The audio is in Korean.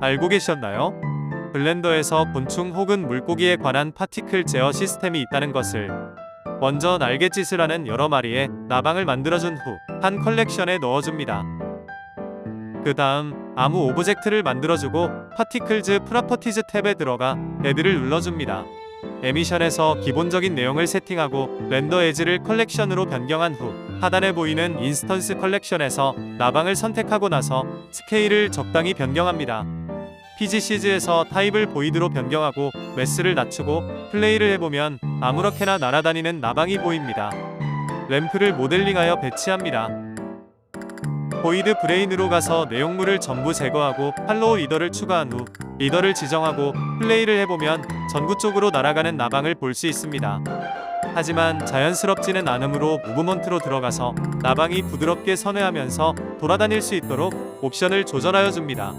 알고 계셨나요? 블렌더에서 곤충 혹은 물고기에 관한 파티클 제어 시스템이 있다는 것을 먼저 날갯짓을 하는 여러 마리의 나방을 만들어준 후 한 컬렉션에 넣어줍니다. 그 다음 아무 오브젝트를 만들어주고 파티클즈 프라퍼티즈 탭에 들어가 애들을 눌러줍니다. 에미션에서 기본적인 내용을 세팅하고 렌더 에즈를 컬렉션으로 변경한 후 하단에 보이는 인스턴스 컬렉션에서 나방을 선택하고 나서 스케일을 적당히 변경합니다. PGC즈에서 타입을 보이드로 변경하고 매스를 낮추고 플레이를 해보면 아무렇게나 날아다니는 나방이 보입니다. 램프를 모델링하여 배치합니다. 보이드 브레인으로 가서 내용물을 전부 제거하고 팔로우 리더를 추가한 후 리더를 지정하고 플레이를 해보면 전구 쪽으로 날아가는 나방을 볼 수 있습니다. 하지만 자연스럽지는 않으므로 무브먼트로 들어가서 나방이 부드럽게 선회하면서 돌아다닐 수 있도록 옵션을 조절하여 줍니다.